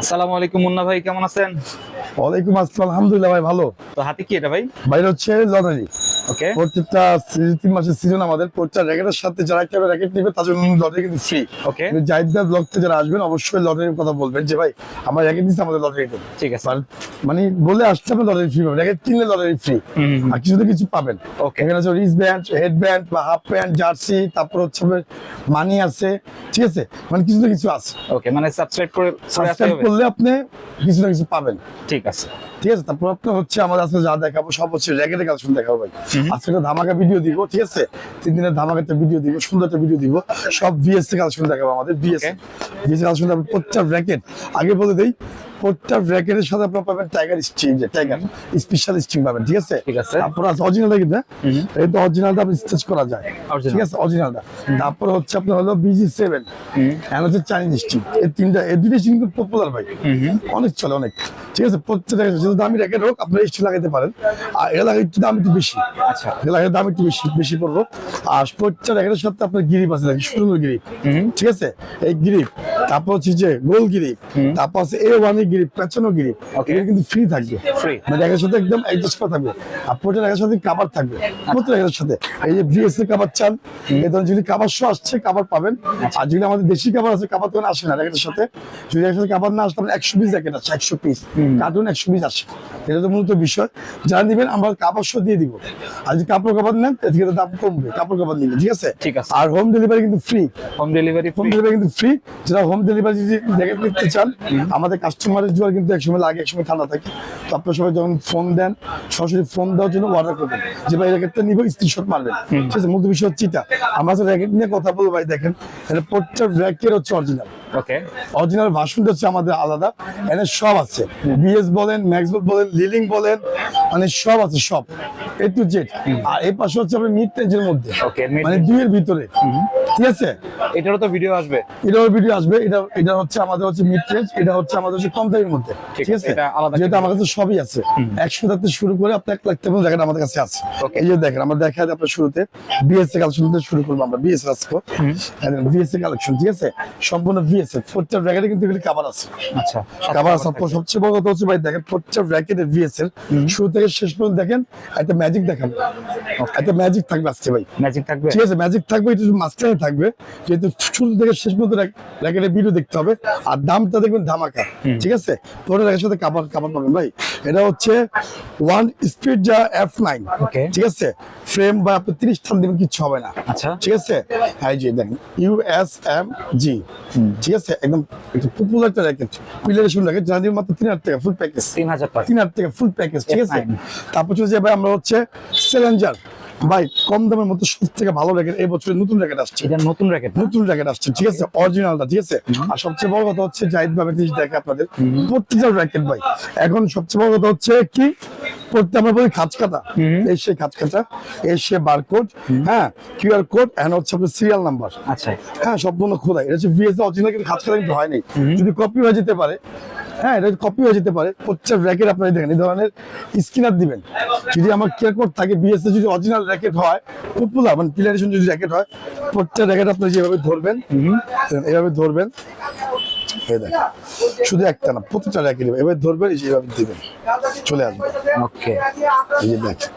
আসসালামু আলাইকুম মুন্না ভাই কেমন আছেন? ওয়ালাইকুম আসসালাম। আলহামদুলিল্লাহ ভাই ভালো। তো হাতে কি এটা ভাই? বাইরে হচ্ছে লটারি। ওকে প্রত্যেকটা তিন মাসের সিজন আমাদের। প্রত্যেকটা র্যাকেটের সাথে যারা একটা র্যাকেট নেবে তার জন্য লটারি কিন্তু ফ্রি ওকে জাহিদ ভাই ব্লগ থেকে যারা আসবেন অবশ্যই লটারির কথা বলবেন যে ভাই আমার র্যাকেট দিচ্ছে আমাদের লটারি ঠিক আছে। মানে বলে আসতে হবে লটারি ফ্রি পাবেন। র্যাকেট কিনলে লটারি ফ্রি। আর কিছু কিছু পাবেন। ওকে এখানে আছে রিস ব্যান্ড হেড ব্যান্ড বা হাফ প্যান্ট জার্সি তারপর হচ্ছে মানি আছে। ঠিক আছে? মানে কিছু না কিছু আছে। ওকে মানে সাবস্ক্রাইব করে করে সাবস্ক্রাইব করলে আপনি কিছু না কিছু পাবেন। ঠিক আছে। ঠিক আছে? তারপর আপনার হচ্ছে আমাদের আজকে যা দেখাবো সব হচ্ছে র্যাকেটের কালেকশন দেখাবো ভাই। আজকে একটা ধামাকা ভিডিও দিব ঠিক আছে? তিন দিনের ধামাকা একটা ভিডিও দিব সুন্দর একটা ভিডিও দিব। সব বিএসসি কালেকশন দেখাবো আমাদের বিএসসি বিএসসি কালেকশন প্রত্যেক ব্র্যাকেট আগে বলে দেই প্রত্যেক র্যাকেটের সাথে আপনার পাবেন টাইগার স্ট্রিং যে টাইগার স্পেশাল স্ট্রিং পাবেন ঠিক আছে? ঠিক আছে। তারপর আছে অরিজিনালটা কিন্তু হ্যাঁ? এই তো অরিজিনালটা আপনি স্টেচ করা যায়। ঠিক আছে? অরিজিনালটা তারপর হচ্ছে আপনার হলো বিজি সেভেন এন্ড হচ্ছে চাইনিজ স্ট্রিং এই তিনটা এই দুটো কিন্তু পপুলার ভাই। অনেক চলে অনেক। ঠিক আছে? প্রত্যেকটা যদি দামি র্যাকেট হোক আপনার লাগাতে পারেন। আর লাগে একটু দাম একটু বেশি। আচ্ছা। লাগে দাম একটু বেশি বেশি পড়ব আর প্রত্যেকটা র্যাকেটের সাথে আপনার গিরিপ আছে সুন্দর গিরিপ ঠিক আছে? এই গিরিপ তারপর হচ্ছে যে গোল গিরিপ তারপর আছে এ ওয়ান গিরিপ পেছানো গিরিপ. এটা কিন্তু ফ্রি থাকবে। মানে র্যাকেটের সাথে একদম অ্যাডজাস্ট করা থাকবে। আর র্যাকেটের সাথে কাবার থাকবে। প্রত্যেক র্যাকেটের সাথে। এই যে কাবার চান এই ধরনের যদি কাবার শো আসছে কাবার পাবেন। আর যদি আমাদের দেশি কাবার আছে কাবার তখন আসে না র্যাকেটের সাথে। যদি কাবার না আসে তাহলে একশো পিস র্যাকেট আছে একশো পিস কার্টুন একশো পিস আসে। এটা তো মূলত বিষয়। নেবেন আমরা কাপড় শো দিয়ে দিব। আর যদি কাপড় কাপড় নেন এদিকে দাম কমবে। কাপড় কাপড় নিলে ঠিক আছে? ঠিক আছে। আর হোম ডেলিভারি কিন্তু free home delivery home delivery কিন্তু ফ্রি যারা হোম ডেলিভারি যদি নিতে চান আমাদের কাস্টমারের জোয়ার কিন্তু একসময় লাগে একসময় ঠান্ডা থাকে। তো আপনার সবাই যখন ফোন দেন সরাসরি ফোন দেওয়ার জন্য অর্ডার করবেন যে ভাই র্যাকেটটা নিবো স্ক্রিনশট মারবেন। ঠিক আছে মূল বিষয় হচ্ছে এটা। আমরা র্যাকেট নিয়ে কথা বলব ভাই দেখেন এটা প্রত্যেক র্যাকের হচ্ছে অরিজিনাল ওকে অরিজিনাল ভার্সনটা হচ্ছে আমাদের আলাদা। এখানে সব আছে। বিএস বলেন ম্যাক্সবল বলেন লিলিং বলেন মানে সব আছে সব। এ টু জেড আর এই পাশে হচ্ছে মিড রেঞ্জের মধ্যে। মানে দুইয়ের ভিতরে। ঠিক আছে? এটারও তো ভিডিও আসবে। এটাও ভিডিও আসবে। এটা এটা হচ্ছে আমাদের হচ্ছে মিড রেঞ্জ এটা হচ্ছে আমাদের হচ্ছে কম দামের মধ্যে। ঠিক আছে, যেহেতু আমার কাছে সবই আছে। একশো থেকে শুরু করে আপনার এক লাখ টাকা জায়গাটা আমাদের কাছে আছে. এই যে দেখেন আমরা দেখা যায় আপনার শুরুতে। বিএসসি কালেকশন শুরু করব আমরা। বিএস রাস্কো বিএসসি কালেকশন ঠিক আছে? সম্পূর্ণ প্রত্যেক র্যাকেটে কিন্তু এগুলি কাবার আছে। আচ্ছা কাবার আছে আপনার সবচেয়ে বড় কথা হচ্ছে ভাই দেখেন প্রত্যেক র্যাকেটে এর শুরু থেকে শেষ পর্যন্ত দেখেন একটা ম্যাজিক দেখান। একটা ম্যাজিক থাকবে আজকে ভাই। ম্যাজিক থাকবে? ঠিক আছে ম্যাজিক থাকবে মাঝখানে থাকবে। যেহেতু শুরু থেকে শেষ পর্যন্ত র্যাকেটের ভিডিও দেখতে হবে। আর দামটা দেখবেন ধামাকা। ঠিক আছে? পুরো র্যাকের সাথে কাবার কাবার পাবেন ভাই। এটা হচ্ছে ওয়ান স্পিড যা এফ নাইন ঠিক আছে? ফ্রেম বা আপনি তিরিশ টান দিবেন কিচ্ছু হবে না। আচ্ছা। ঠিক আছে? হ্যাঁ জি দেখেন ইউ এস এম জি ঠিক আছে? একদম পপুলার একটা র্যাকেট পিলারে শুরু র্যাকেট জানি মাত্র তিন হাজার টাকা ফুল প্যাকেজ তিন হাজার টাকা। তিন হাজার টাকা ফুল প্যাকেজ ঠিক আছে? তারপর চলে যাবে আমরা হচ্ছে চ্যালেঞ্জার ভাই কম দামের মধ্যে সব থেকে ভালো র্যাকেট এই বছরের নতুন র্যাকেট আসছে। এটা নতুন র্যাকেট নতুন র্যাকেট আসছে ঠিক আছে? অরিজিনালটা ঠিক আছে? আর সবচেয়ে বড় কথা হচ্ছে জাহিদ ভাবে জিনিস দেখে আপনাদের। প্রত্যেকটা র্যাকেট ভাই এখন সবচেয়ে বড় কথা হচ্ছে কি? প্রত্যেক আমরা বলি খাঁচ কাটা এই সে খাঁচ কাটা এই বারকোড হ্যাঁ? কিউআর কোড এন্ড হচ্ছে আপনার সিরিয়াল নাম্বার আচ্ছা। হ্যাঁ সম্পূর্ণ খোদাই। এটা হচ্ছে ভিএস অরিজিনাল কিন্তু খাঁচ কাটা কিন্তু হয়নি। যদি কপি হয়ে যেতে পারে হ্যাঁ এটা কপি হয়ে যেতে পারে। প্রত্যেক র্যাকেট আপনারা দেখেন এই ধরনের স্কিনার দিবেন। যদি আমার কেয়ার কোড থাকে বিএস যদি অরিজিনাল র্যাকেট হয় পপুলার মানে পিলারেশন যদি র্যাকেট হয় প্রত্যেক র্যাকেট আপনি যেভাবে ধরবেন এইভাবে ধরবেন এই দেখেন শুধু একটা না প্রত্যেকটা র্যাকেট এভাবে ধরবেন এই যে এভাবে দিবেন। চলে আসবে। ওকে এই যে দেখেন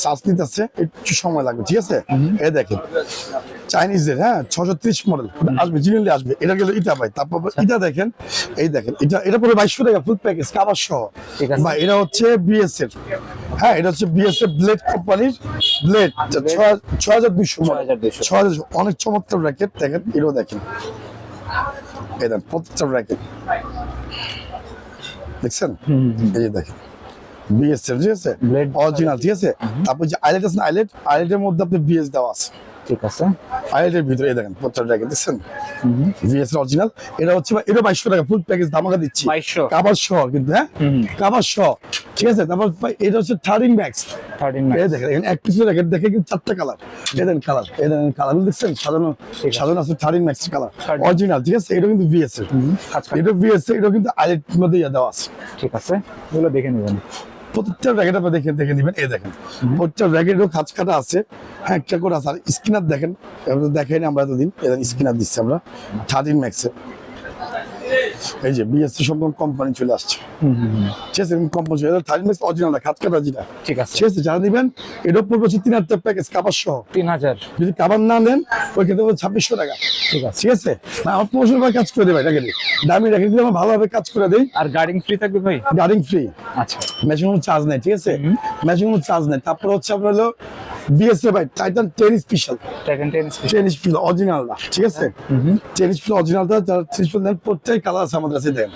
শ্বাস নিতে আছে একটু সময় লাগবে ঠিক আছে? এ দেখেন চাইনিজের হ্যাঁ ছশো ত্রিশ মডেল আসবে জিনিয়ালি আসবে। এটা গেল ভাই তারপর এটা দেখেন এই দেখেন এটা এটা বাইশশো টাকা ফুল প্যাকেজ কাবার সহ। বা এটা হচ্ছে বিএস এর হ্যাঁ এটা হচ্ছে বিএস এর ব্লেড কোম্পানির ব্লেড ছয় হাজার দুইশো ছয় হাজার অনেক চমৎকার র্যাকেট দেখেন এটাও দেখেন। এই দেখেন প্রত্যেকটা র্যাকেট দেখছেন? এই যে দেখেন বিএস এর ঠিক আছে? অরিজিনাল ঠিক আছে? তারপর যে আইলেট আছে না আইলেট আইলেটের মধ্যে আপনি বিএস দেওয়া আছে। ঠিক আছে। আইলেটের ভিতরে দেখেন প্রত্যেকটা র্যাকেট দেখছেন বিএস অরিজিনাল এটা হচ্ছে এটা বাইশশো টাকা ফুল প্যাকেজ ধামাকা দিচ্ছি। 2200 কাবার সহ কিন্তু হ্যাঁ। কাবার সহ ঠিক আছে? তারপর এটা হচ্ছে থার্টিন ম্যাক্স দেখেন এক পিসের র্যাকেট দেখে কিন্তু চারটা কালার এই কালার এই কালার দেখছেন সাজানো সাজানো আছে থার্টিন ম্যাক্স কালার অরিজিনাল ঠিক আছে? এটা কিন্তু আচ্ছা। এটা বিএস এটা কিন্তু আইলেট মধ্যে দেওয়া আছে। ঠিক আছে এগুলো দেখে নেবেন। প্রত্যেকটা র্যাকেট আপনি দেখে দেখে নেবেন। এই দেখেন প্রত্যেকটা র্যাকেটেরও খাঁচ কাটা আছে। হ্যাঁ একটা করে আছে। আর স্কিনার দেখেন দেখেন আমরা এতদিন। স্কিনার দিচ্ছি আমরা। থার্টিন ম্যাক্সে এই যে বিএসসি সম্পর্ক কোম্পানি চলে আসছে। ঠিক আছে কোম্পানি চলে ম্যাক্স অরিজিনাল খাঁচ কাটা যেটা ঠিক আছে। ঠিক আছে যারা নেবেন পড়বে হচ্ছে তিন হাজার প্যাকেজ কাবার সহ। তিন হাজার। যদি কাবার না নেন ওই ক্ষেত্রে পড়বে ছাব্বিশশো টাকা। ঠিক আছে। ঠিক আছে? না আমার কাজ করে দেবে এটাকে দামি রেখে দিলে আমার ভালোভাবে কাজ করে দেই। আর গার্ডিং ফ্রি থাকবে ভাই? গার্ডিং ফ্রি আচ্ছা। ম্যাচিং কোনো চার্জ নেই ঠিক আছে? ম্যাচিং কোনো চার্জ নেই। তারপর হচ্ছে আপনার হলো BSA by Titan ten special Titan ten ten special অরিজিনালটা ঠিক আছে? টেন স্পেশাল অরিজিনালটা যারা স্পেশাল নেন প্রত্যেক কালার আছে আমাদের কাছে দেখেন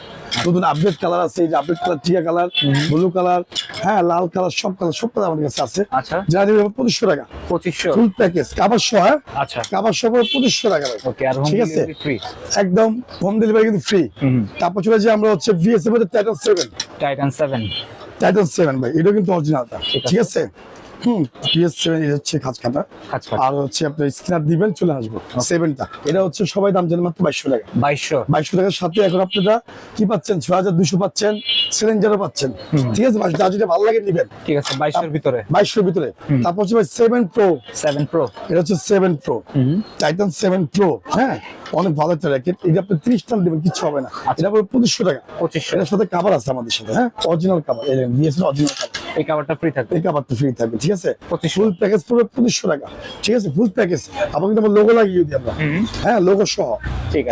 নতুন আপডেট কালার আছে এই যে আপডেট কালার টিয়া কালার ব্লু কালার হ্যাঁ লাল কালার সব কালার সব কালার আমাদের কাছে আছে। আচ্ছা। যারা নেবে পঁচিশশো টাকা। পঁচিশশো। ফুল প্যাকেজ কাবার সহ আচ্ছা। কাবার সহ পঁচিশশো টাকা ওকে আর ঠিক আছে? ফ্রি একদম হোম ডেলিভারি কিন্তু ফ্রি তারপর চলে যে আমরা হচ্ছে মধ্যে Titan seven Titan seven Titan seven ভাই এটা কিন্তু অরিজিনালটা ঠিক আছে। ঠিক আছে হুম পিএস সেভেন এটা হচ্ছে খাঁচ কাটা। আর হচ্ছে আপনার স্ক্যানার দিবেন চলে আসব। সেভেনটা এটা হচ্ছে সবাই দাম জানেন মাত্র বাইশশো টাকা। বাইশশো। বাইশশো টাকার সাথে এখন আপনারা কি পাচ্ছেন? ছয় হাজার দুশো পাচ্ছেন সিলিন্ডারও পাচ্ছেন। ঠিক আছে বাইশ- যেটা ভালো লাগে নিবেন। ঠিক আছে বাইশের ভিতরে। বাইশশোর ভিতরে। তারপর হচ্ছে ভাই সেভেন প্রো সেভেন প্রো এটা হচ্ছে seven pro Titan seven pro হ্যাঁ? অনেক ভালো একটা র্যাকেট এটা আপনি ত্রিশ টান দেবেন কিছু হবে না। এটা পড়বে পঁচিশশো টাকা। পঁচিশশো। এটার সাথে কাভার আছে আমাদের সাথে হ্যাঁ? অরিজিনাল কাভার অরিজিনাল কাভার এই কাভারটা ফ্রি থাকবে। এই কাভারটা ফ্রি থাকবে ঠিক আছে? ফুল প্যাকেজ পুরো পঁচিশশো টাকা ঠিক আছে? ফুল প্যাকেজ আবার কিন্তু আমার লোগো লাগিয়ে দিই আমরা। হ্যাঁ লোগো সহ।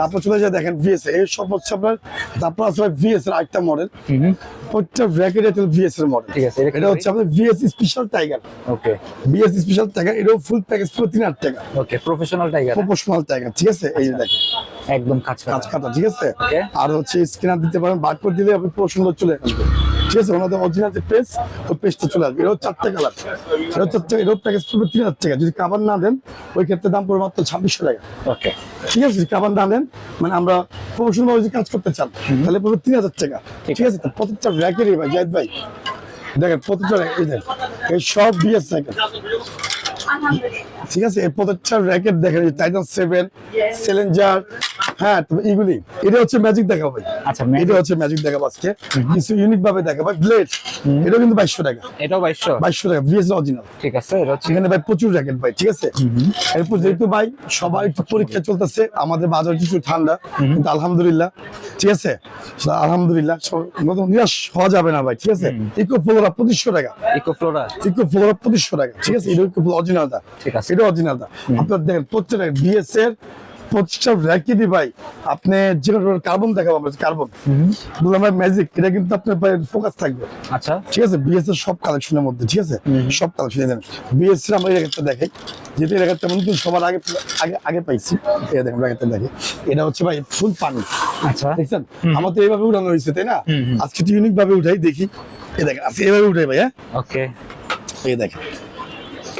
তারপর চলে যায় দেখেন ভিএস এই সব হচ্ছে আপনার তারপর আছে ভিএস এর আরেকটা মডেল প্রত্যেকটা ব্র্যাকেট এটা ভিএস এর মডেল ঠিক আছে, এটা? হচ্ছে আপনার VS special tiger okay VS special tiger এটাও ফুল প্যাকেজ পুরো তিন হাজার টাকা। Okay professional tiger proportional tiger ঠিক আছে? এই যে আচ্ছা। দেখেন। একদম কাজ কাজ কাটা ঠিক আছে? আর হচ্ছে স্ক্যানার দিতে পারেন বার করে দিলে আপনি পুরো সুন্দর চলে আসবে ঠিক আছে ওনাদের অরিজিনাল যে পেজ ওই পেজটা চলে আসবে। এটাও চারটে কালার এটাও চারটে এটাও প্যাকেজ পড়বে তিন হাজার টাকা। যদি কাবার না দেন ওই ক্ষেত্রে দাম পড়বে মাত্র ছাব্বিশশো টাকা। ওকে ঠিক আছে যদি কাবার না দেন মানে আমরা প্রফেশনাল ভাবে যদি কাজ করতে চান তাহলে পড়বে তিন হাজার টাকা। ঠিক আছে প্রত্যেকটা র্যাকেরই ভাই জাহিদ ভাই দেখেন প্রত্যেকটা এই দেখেন এই সব বিএস সাইকেল ঠিক আছে এই প্রত্যেকটা র্যাকেট দেখেন টাইটান সেভেন চ্যালেঞ্জার হ্যাঁ তবে এগুলি। এটা হচ্ছে ম্যাজিক দেখাবো। আচ্ছা, এটা হচ্ছে ম্যাজিক দেখাবো আজকে। কিছু ইউনিক ভাবে দেখাবো। ব্লেড এটা কিন্তু বাইশশো টাকা। এটাও বাইশশো? বাইশশো টাকা বিএস অরিজিনাল ঠিক আছে সেখানে ভাই প্রচুর র্যাকেট ভাই ঠিক আছে? এরপর যেহেতু ভাই সবাই একটু পরীক্ষা চলতেছে আমাদের বাজার কিছু ঠান্ডা কিন্তু আলহামদুলিল্লাহ ঠিক আছে? আলহামদুলিল্লাহ নতুন নিরাশ হওয়া যাবে না ভাই ঠিক আছে? ইকো ফ্লোরা পঁচিশশো টাকা। ইকো ফ্লোরা ইকো ফ্লোরা পঁচিশশো টাকা ঠিক আছে? এটা ইকো অরিজিনালটা ঠিক আছে। এটা অরিজিনালটা আপনার দেখেন প্রত্যেকটা বিএস এর ভাই। আপনি কার্বন দেখাবো আমরা কার্বন বললাম ভাই ম্যাজিক এটা কিন্তু আপনার ফোকাস থাকবে। আচ্ছা। ঠিক আছে? বিএস এর সব কালেকশনের মধ্যে ঠিক আছে? সব কালেকশন দেন বিএস এর আমরা এই দেখাই যেটা এই মনে সবার আগে আগে আগে পাইছি এটা দেখেন রেখাটা দেখে। এটা হচ্ছে ভাই ফুল পানি। আচ্ছা। দেখছেন? আমার তো এইভাবে উঠানো হয়েছে তাই না? আজকে ইউনিক ভাবে উঠাই দেখি। এই দেখেন আজকে এইভাবে উঠাই ভাই হ্যাঁ ওকে এই দেখেন।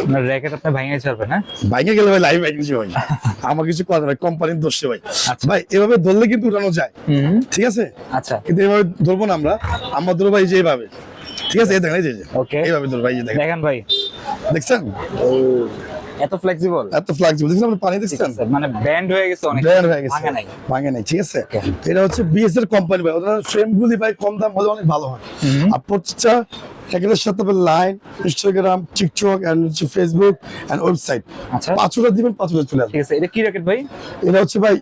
আপনার র্যাকেট আপনি ভাঙিয়ে ছাড়বেন হ্যাঁ বাইকে গেলে ভাই লাইভ বাইক ভাই। আমার কিছু কথা ভাই কোম্পানির দোষে ভাই। আচ্ছা। ভাই এভাবে ধরলে কিন্তু উঠানো যায়। হুম। ঠিক আছে? আচ্ছা। কিন্তু এভাবে ধরবো না আমরা। আমরা ধরবো ভাই যে এইভাবে ঠিক আছে? এই দেখেন এই যে। Okay. এইভাবে ধরবো ভাই দেখেন। দেখেন ভাই। দেখছেন? এত ফ্লেক্সিবল এত ফ্লেক্সিবল দেখছেন আপনি পানি দেখছেন? মানে ব্যান্ড হয়ে গেছে অনেক। ব্যান্ড হয়ে গেছে। ভাঙা নাই। ভাঙা নাই ঠিক আছে? এটা হচ্ছে বিএস এর কোম্পানি ভাই। ওদের ফ্রেম গুলি ভাই কম দাম হলে অনেক ভালো হয়। আর প্রত্যেকটা একের সাথে লাইন ইনস্টাগ্রাম টিকটক এন্ড হচ্ছে ফেসবুক এন্ড ওয়েবসাইট আচ্ছা। পাঁচটা দিবেন পাঁচটা চলে আসবে। ঠিক আছে এটা কি র্যাকেট ভাই? এটা হচ্ছে ভাই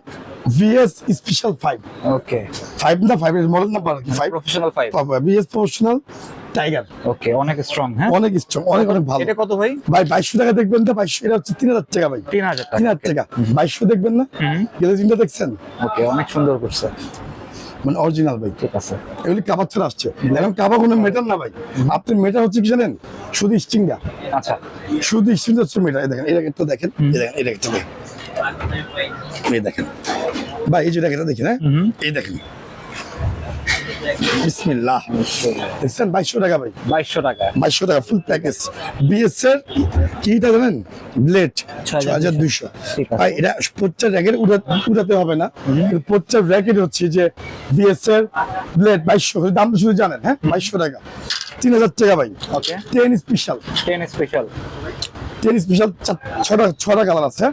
VS special five okay five না ফাইভ এর মডেল নাম্বার কি five professional five BS professional tiger okay অনেক স্ট্রং হ্যাঁ? অনেক স্ট্রং অনেক অনেক ভালো। এটা কত ভাই? ভাই বাইশশো টাকা দেখবেন তো বাইশশো এটা হচ্ছে তিন হাজার টাকা ভাই। তিন হাজার তিন টাকা হাজার টাকা। বাইশশো দেখবেন না? দেখছেন? ওকে অনেক সুন্দর করছে। মানে অরিজিনাল ভাই। ঠিক আছে। এগুলি কাবার ছাড়া আসছে। এখন কোনো মেটার না ভাই। আপনি মেটার হচ্ছে কি জানেন? শুধু স্টিংটা আচ্ছা। শুধু স্টিংটা হচ্ছে মেটার দেখেন এই র্যাকেটটা দেখেন। এই দেখেন দেখেন এই দেখেন। ভাই এই যে দেখেন হ্যাঁ এই দেখেন। বিসমিল্লাহ। দেখছেন? বাইশশো টাকা ভাই। বাইশশো টাকা। বাইশশো টাকা ফুল প্যাকেজ বিএস এর কিটা জানেন? ব্লেড ছয় হাজার দুইশো। ভাই এটা র্যাকেট উঠাতে হবে না। কিন্তু প্রত্যেকটা র্যাকেট হচ্ছে যে বিএস এর ব্লেড বাইশশো। দাম শুধু জানেন হ্যাঁ? বাইশশো টাকা। তিন হাজার টাকা ভাই। Ten special ten special ten special ছটা ছটা কালার আছে?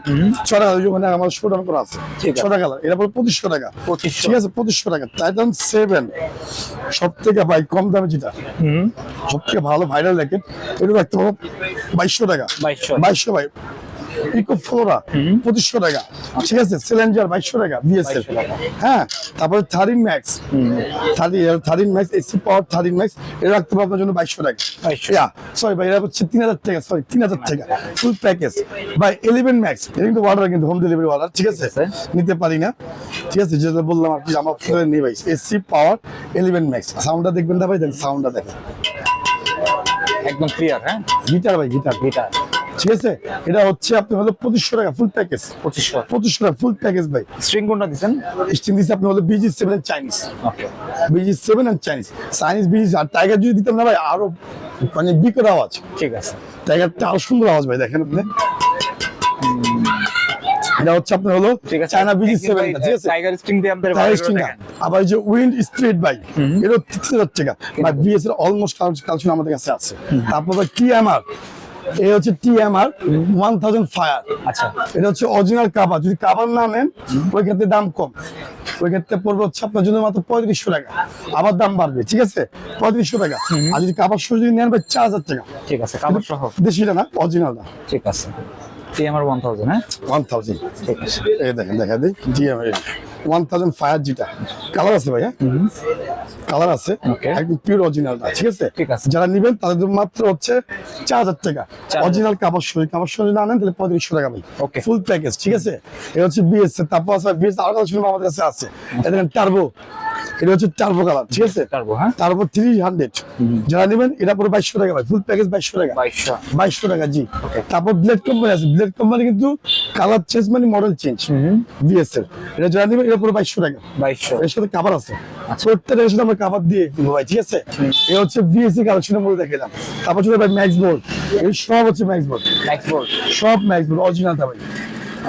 ছটা ওখানে আমার শোডাউন করা আছে। ছটা কালার। এটা পড়বে পঁচিশশো টাকা। 2500 ঠিক আছে পঁচিশশো টাকা। টাইটান সেভেন সব থেকে ভাই কম দামে যেটা। হুম। সব থেকে ভালো ভাইরাল জ্যাকেট এটা রাখতে পারো বাইশশো টাকা। বাইশশো। বাইশশো ভাই। ইকো ফ্লোরা পঁচিশশো টাকা। ঠিক আছে সিলেঞ্জার বাইশশো টাকা বিএসএল হ্যাঁ তারপরে thirteen max thirty thirteen max AC power thirteen max এটা রাখতে পারব আপনার জন্য বাইশশো টাকা। 2200 সরি ভাই এটা হচ্ছে তিন হাজার টাকা সরি তিন হাজার টাকা। ফুল প্যাকেজ ভাই ইলেভেন ম্যাক্স এটা কিন্তু অর্ডার কিন্তু হোম ডেলিভারি অর্ডার ঠিক আছে। নিতে পারি না। ঠিক আছে যেটা বললাম আপনি আমার ফোনে নিয়ে ভাই। এসি পাওয়ার ইলেভেন ম্যাক্স সাউন্ডটা দেখবেন না ভাই দেন সাউন্ডটা দেখেন। একদম ক্লিয়ার হ্যাঁ? গিটার ভাই গিটার গিটার ঠিক আছে? এটা হচ্ছে আপনি হলো পঁচিশশো টাকা ফুল প্যাকেজ পঁচিশশো। পঁচিশশো টাকা ফুল প্যাকেজ ভাই। স্ট্রিং কোনটা দিচ্ছেন স্ট্রিং দিচ্ছে আপনি হলো BG seven Chinese okay BG seven and Chinese Chinese BG R tiger যদি দিতাম না ভাই আরও মানে বিকট আওয়াজ। ঠিক আছে। টাইগারটা আরও সুন্দর আওয়াজ ভাই দেখেন আপনি। এটা হচ্ছে আপনার হলো চায়না বিজি সেভেন ঠিক আছে? টাইগার স্ট্রিং দিয়ে আমাদের টাইগার বাড়ি করে স্টিং দেখেন। আবার যে উইন্ড স্ট্রিট এটা তিন হাজার টাকা। বা বিএস এর অলমোস্ট কালেকশন আমাদের কাছে আছে। তারপর টিএমআর এই হচ্ছে টিএমআর ওয়ান থাউজেন্ড ফায়ার আচ্ছা। এটা হচ্ছে অরিজিনাল যদি না নেন ওই ক্ষেত্রে দাম কম। ওই ক্ষেত্রে পড়বে হচ্ছে আপনার জন্য মাত্র পঁয়ত্রিশশো টাকা। আবার দাম বাড়বে ঠিক আছে? পঁয়ত্রিশশো টাকা। আর যদি কাবার সহ যদি নেন ভাই চার হাজার টাকা। ঠিক আছে কাপড় সহ। দেশিটা না অরিজিনাল না। ঠিক আছে। টিএমআর ওয়ান থাউজেন্ড হ্যাঁ? ওয়ান থাউজেন্ড এই দেখেন দেখা দিই। ওয়ান থাউজেন্ড ফায়ার যেটা কালার আছে কালার আছে। একদম পিওর ঠিক আছে? যারা নিবেন তাদের মাত্র হচ্ছে চার হাজার টাকা। 4,000 অরিজিনাল কাপড় সই কাপড় সই না আনেন তাহলে পঁয়ত্রিশশো টাকা ভাই। Okay. ফুল প্যাকেজ ঠিক আছে? এটা হচ্ছে বিএস তারপর আছে বিএস আরও কালার শুনব আমাদের কাছে আছে। এটা টার্বো এটা হচ্ছে টার্বো কালার ঠিক আছে? টার্বো হ্যাঁ। তারপর থ্রি হান্ড্রেড যারা নেবেন এটা পুরো বাইশশো টাকা ভাই ফুল প্যাকেজ বাইশশো টাকা। বাইশশো। টাকা জি। তারপর ব্লেড কোম্পানি আছে। ব্লেড কোম্পানি কিন্তু কালার চেঞ্জ মানে মডেল চেঞ্জ বিএসএল এটা যারা নেবেন এটা পুরো বাইশশো টাকা। বাইশশো। এর সাথে কাভার আছে। আচ্ছা। প্রত্যেকটার সাথে আমরা কাভার দিয়ে দিব ভাই ঠিক আছে? এ হচ্ছে বিএসসি কালেকশনের মধ্যে দেখালাম তারপর ছিল ভাই ম্যাক্স বোর্ড এই সব হচ্ছে ম্যাক্স বোর্ড ম্যাক্স বোর্ড সব ম্যাক্স বোর্ড অরিজিনালটা ভাই।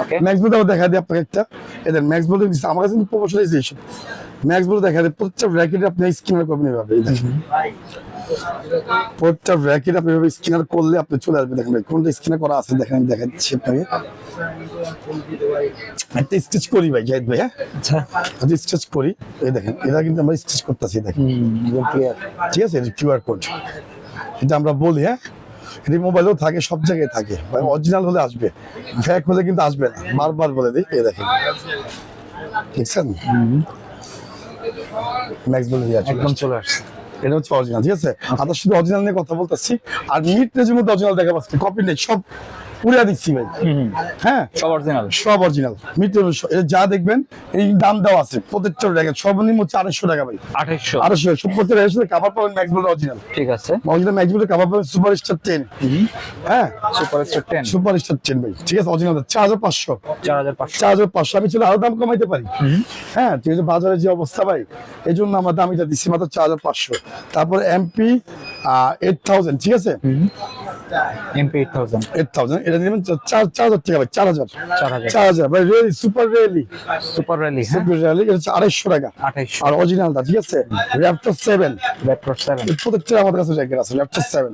ওকে ম্যাক্স বোর্ড দেখা দিই আপনাকে একটা। এদের ম্যাক্স বোর্ড আমার কাছে এইসব। ম্যাক্স বোর্ড দেখা দিই প্রত্যেকটা র্যাকেট আপনি স্ক্রিনার করবেন এভাবে দেখেন প্রত্যেকটা র্যাকেট আপনি এভাবে স্ক্রিনার করলে আপনি চলে আসবে দেখেন কোনটা স্ক্রিনার করা আছে? দেখেন দেখা দিচ্ছি আপনাকে। একটা স্কেচ করি ভাই জাহিদ ভাই হ্যাঁ? আচ্ছা। স্কেচ করি। এই দেখেন এটা কিন্তু আমরা স্কেচ করতেছি দেখেন। ঠিক আছে এটা কিউআর কোড এটা আমরা বলি হ্যাঁ? এটি মোবাইলেও থাকে সব জায়গায় থাকে। অরিজিনাল হলে আসবে। ফ্যাক হলে কিন্তু আসবে না। বারবার বলে দিই এই দেখেন। দেখছেন? ম্যাক্স বলে দিয়ে একদম চলে আসছে। এটা হচ্ছে অরিজিনাল ঠিক আছে? আমরা শুধু অরিজিনাল নিয়ে কথা বলতেছি। আর মিড রেঞ্জের মধ্যে অরিজিনাল দেখা পাচ্ছি কপি নেই সব উড়িয়ে দিচ্ছি ভাই। হ্যাঁ? সব অরিজিনাল সব অরিজিনাল এটা যা দেখবেন এই দাম দেওয়া আছে প্রত্যেকটা টাকা। সর্বনিম্ন হচ্ছে আড়াইশো টাকা ভাই। আড়াইশো। সব প্রত্যেকটা এর সাথে কাভার পাবেন ম্যাক্স বলে অরিজিনাল ঠিক আছে। অরিজিনাল ম্যাক্স বলে কাভার পাবেন সুপার স্টার টেন হ্যাঁ? Super star ten super star ten ভাই। ঠিক আছে অরিজিনাল চার হাজার পাঁচশো। চার হাজার পাঁচশো। চার হাজার পাঁচশো। আমি চলে আরও দাম কমাইতে পারি। হ্যাঁ ঠিক আছে বাজারের যে অবস্থা ভাই এই জন্য আমার দামিটা দিচ্ছি মাত্র চার হাজার পাঁচশো। তারপর এমপি এইট থাউজেন্ড ঠিক আছে? MP eight thousand eight thousand এটা নেবেন চার চার হাজার টাকা ভাই চার হাজার। চার হাজার ভাই রেলি super rally super super rally এটা হচ্ছে আড়াইশো টাকা। আর অরিজিনালটা ঠিক আছে? র্যাপটপ সেভেন ল্যাপটপ সেভেন প্রত্যেকটা আমাদের কাছে জ্যাকেট আছে ল্যাপটপ সেভেন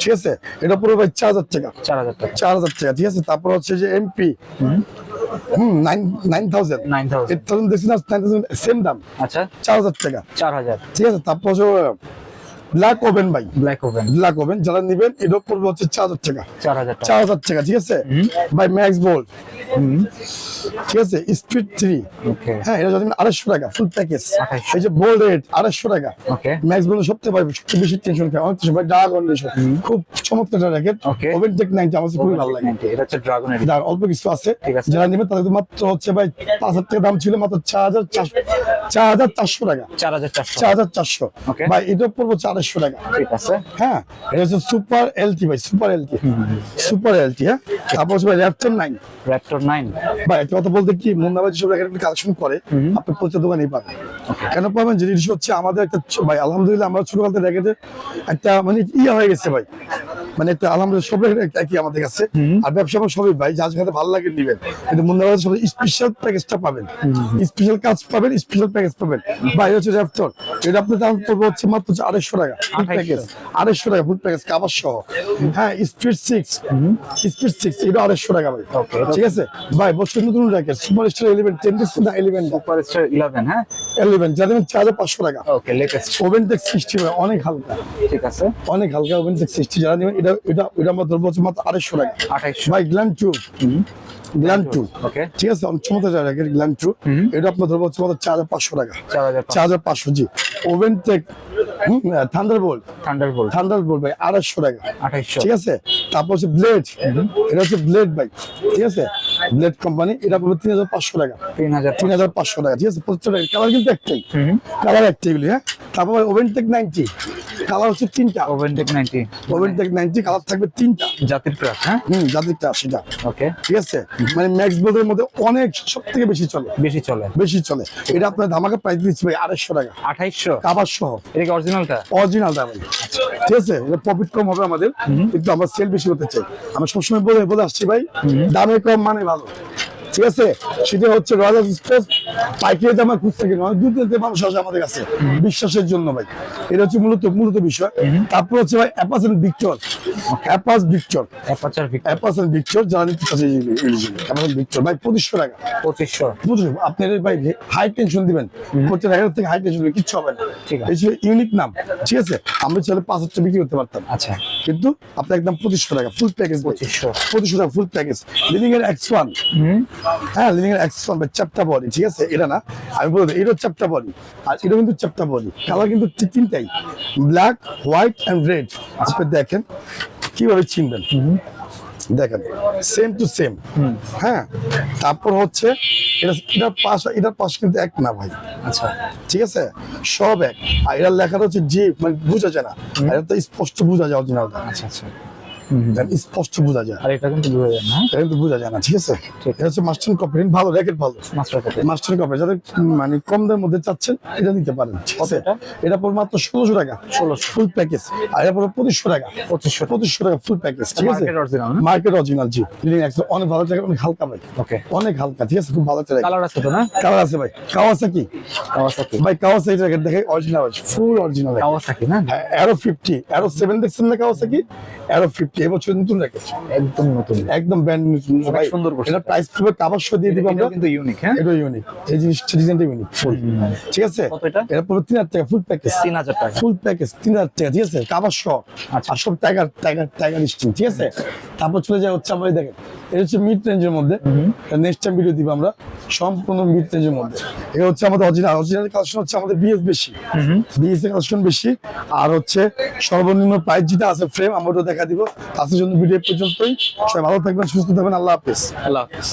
ঠিক আছে? এটা পুরো ভাই চার হাজার টাকা। চার হাজার টাকা। চার হাজার টাকা ঠিক আছে? তারপর হচ্ছে যে এমপি হুম। Nine nine thousand nine thousand eight thousand দেখছি না? নাইন থাউজেন্ড সেম দাম। আচ্ছা। চার হাজার টাকা। চার হাজার। ঠিক আছে? তারপর হচ্ছে ব্ল্যাক ওভেন ভাই। ব্ল্যাক ওভেন ব্ল্যাক ওভেন যারা নেবেন এটা পড়বে হচ্ছে চার হাজার টাকা। চার হাজার টাকা। চার হাজার টাকা ঠিক আছে? ভাই ম্যাক্স বোল্ড ঠিক আছে? স্পিড থ্রি হ্যাঁ এটা যদি আড়াইশো টাকা ফুল প্যাকেজ এই যে বোল্ড রেট আড়াইশো টাকা। ম্যাক্স বলে সবথেকে ভাই সবচেয়ে বেশি টেনশন খায় অনেক ডার্ক কন্ডিশন খুব চমৎকার র্যাকেট. ওভেন টেক নাইনটি আমার খুবই ভালো লাগে। এটা হচ্ছে ড্রাগনের যার অল্প কিছু আছে। যারা নেবে তাদের মাত্র হচ্ছে ভাই পাঁচ হাজার টাকা দাম ছিল মাত্র চার হাজার চারশো চার হাজার চারশো টাকা। চার হাজার চারশো। চার হাজার চারশো. ভাই এটা পড়ব টাকা। ঠিক আছে। হ্যাঁ এটা হচ্ছে সুপার এলটি ভাই সুপার এলটি। সুপার এলটি হ্যাঁ? তারপর হচ্ছে ভাই র্যাপটন নাইন র্যাপটর নাইন ভাই একটা কথা বলতে কি যেসব কালেকশন করে আপনি প্রত্যেক দোকানেই পাবেন। কেন পাবেন? জিনিস হচ্ছে আমাদের একটা ভাই আলহামদুলিল্লাহ আমরা ছোটকাল থেকে একটা মানে ইয়ে হয়ে গেছে ভাই। মানে একটা আলহামদুলিল্লাহ সব একই আমাদের কাছে। আর ব্যবসা সবই ভাই যার ভালো লাগে নিবেন। কিন্তু মুন্নাবাই সবাই স্পেশাল প্যাকেজটা পাবেন। স্পেশাল কাজ পাবেন স্পেশাল প্যাকেজ পাবেন। ভাই হচ্ছে র্যাপটর এটা আপনার দাম পড়বে হচ্ছে মাত্র আড়াইশো টাকা। টাকা ফুল প্যাকেজ আড়াইশো টাকা ফুল প্যাকেজ কাবার সহ। হ্যাঁ স্পিড সিক্স স্পিড সিক্স এটা আড়াইশো টাকা ভাই। ঠিক আছে? ভাই নতুন racket super star eleven ten eleven super star eleven হ্যাঁ? ইলেভেন যা দেবেন চার হাজার পাঁচশো টাকা। Okay latest oven tech sixty অনেক হালকা। ঠিক আছে। অনেক হালকা ওভেন টেক সিক্সটি যারা নেবেন এটা এটা এটা আমার ধরবো মাত্র আড়াইশো টাকা। ভাই গ্ল্যাম টু ঠিক আছে চমৎকার র্যাকেট গ্ল্যাম টু এটা আপনার ধরবো হচ্ছে চার হাজার পাঁচশো টাকা। চার হাজার পাঁচশো। জি। Oven tech thunder bolt thunderbolt thunder bolt ভাই আড়াইশো টাকা। আঠাইশশো ঠিক আছে? তারপর হচ্ছে ব্লেড এটা হচ্ছে ব্লেড ভাই। ঠিক আছে? ব্লেড কোম্পানি এটা পড়বে তিন হাজার পাঁচশো টাকা। তিন হাজার তিন হাজার পাঁচশো টাকা ঠিক আছে? প্রত্যেকটা কালার কিন্তু একটাই। কালার একটাই এগুলি হ্যাঁ? তারপর ওভেন টেক নাইনটি কালার হচ্ছে তিনটা। Oven tech ninety oven tech ninety colour থাকবে তিনটা। জাতির ক্রাফট হ্যাঁ? হুম যাদেরটা সেটা। ওকে ঠিক আছে? মানে ম্যাক্স বোর্ডের মধ্যে অনেক সব থেকে বেশি চলে। বেশি চলে। বেশি চলে। এটা আপনার ধামাকা প্রাইস দিচ্ছি ভাই আড়াইশো টাকা। আঠাইশশো? কাবার সহ এটা কি অরিজিনালটা অরিজিনাল দাম ঠিক আছে? এটা প্রফিট কম হবে আমাদের। কিন্তু আমরা সেল বেশি করতে চাই। আমরা সবসময় বলে বলে আসছি ভাই দামে কম মানে ভালো ঠিক আছে? সেটা হচ্ছে রয়্যাল এক্সপ্রেস পাইকারি দামে কিনে। অনেক দূর থেকে মানুষ আসে আমাদের কাছে। বিশ্বাসের জন্য ভাই। এটা হচ্ছে মূলত মূলত বিষয়। তারপর হচ্ছে ভাই Apacs and Victor Apacs Victor Apacs and Victor যারা নিতে চাচ্ছে অ্যাপাস ভিক্টর ভাই পঁচিশশো টাকা। পঁচিশশো। আপনার ভাই হাই টেনশন দিবেন। হাজার থেকে হাই টেনশন কিচ্ছু হবে না। ঠিক আছে। ইউনিক নাম ঠিক আছে? আমরা চাইলে পাঁচ হাজার টাকা বিক্রি করতে পারতাম। আচ্ছা। কিন্তু আপনার একদম পঁচিশশো টাকা ফুল প্যাকেজ পঁচিশশো। পঁচিশশো টাকা ফুল প্যাকেজ লিভিং এর এক্স ওয়ান হ্যাঁ লিভিং এর চ্যাপ্টা বডি ঠিক আছে? এটা না আমি বলব এটা চ্যাপ্টা বডি আর এটা কিন্তু চ্যাপ্টা বডি কালার কিন্তু তিনটাই ব্ল্যাক হোয়াইট এন্ড রেড আপনি দেখেন কীভাবে চিনবেন? দেখেন সেম টু সেম হ্যাঁ তারপর হচ্ছে এটা এটার পাশ এটার পাশ কিন্তু এক না ভাই। আচ্ছা। ঠিক আছে? সব এক। আর এটার লেখাটা হচ্ছে জি মানে বোঝা যায় না। এটা তো স্পষ্ট বোঝা যায় অরিজিনালটা আচ্ছা আচ্ছা। স্পষ্ট বোঝা যায়। আর এটা কিন্তু বোঝা যায় না। এটা কিন্তু বোঝা যায় না ঠিক আছে? এটা হচ্ছে মাস্টার কপি ভালো র্যাকেট ভালো। মাস্টার কপি মাস্টার কপি যাদের মানে কম দামের মধ্যে চাচ্ছেন এটা নিতে পারেন ঠিক আছে? এটা? এটা পড়বে মাত্র ষোলোশো টাকা। 1600 ফুল প্যাকেজ আর এটা পড়বে পঁচিশশো টাকা। পঁচিশশো। পঁচিশশো টাকা ফুল প্যাকেজ ঠিক আছে? মার্কেট অরিজিনাল না? মার্কেট অরিজিনাল জি। অনেক ভালো জায়গা অনেক হালকা ভাই। ওকে অনেক হালকা ঠিক আছে? খুব ভালো জায়গা। কালার আছে তো না? কালার আছে ভাই। কাওয়াসাকি কাওয়াসাকি ভাই কাওয়াসাকি জ্যাকেট দেখে অরিজিনাল ফুল অরিজিনাল কাওয়াসাকি না? অ্যারো ফিফটি অ্যারো সেভেন দেখছেন না কাওয়াসাকি অ্যারো ফিফটি এবছর নতুন র্যাকেট একদম নতুন। একদম ব্র্যান্ড নতুন ভাই সুন্দর। এটা প্রাইস পড়বে কাবার শো দিয়ে দিব আমরা। কিন্তু ইউনিক হ্যাঁ? এটা ইউনিক এই জিনিসটা ডিজাইনটা ইউনিক ফুল ঠিক আছে? এটা? তিন হাজার টাকা ফুল প্যাকেজ তিন হাজার টাকা। ফুল প্যাকেজ তিন হাজার টাকা ঠিক আছে? কাবার শো আচ্ছা। আর সব টাইগার টাইগার টাইগার স্টিং ঠিক আছে? তারপর চলে যায় হচ্ছে আমরা দেখেন এটা হচ্ছে মিড রেঞ্জের মধ্যে। নেক্সট টাইম ভিডিও দিব আমরা। সম্পূর্ণ মিড রেঞ্জের মধ্যে। এটা হচ্ছে আমাদের অরিজিনাল অরিজিনাল কালেকশন হচ্ছে আমাদের বিএস বেশি। বিএস কালেকশন বেশি। আর হচ্ছে সর্বনিম্ন প্রাইস যেটা আছে ফ্রেম আমরা দেখা দিব। আজকের জন্য ভিডিও পর্যন্তই। সবাই ভালো থাকবেন সুস্থ থাকবেন। আল্লাহ হাফিজ। আল্লাহ হাফিজ।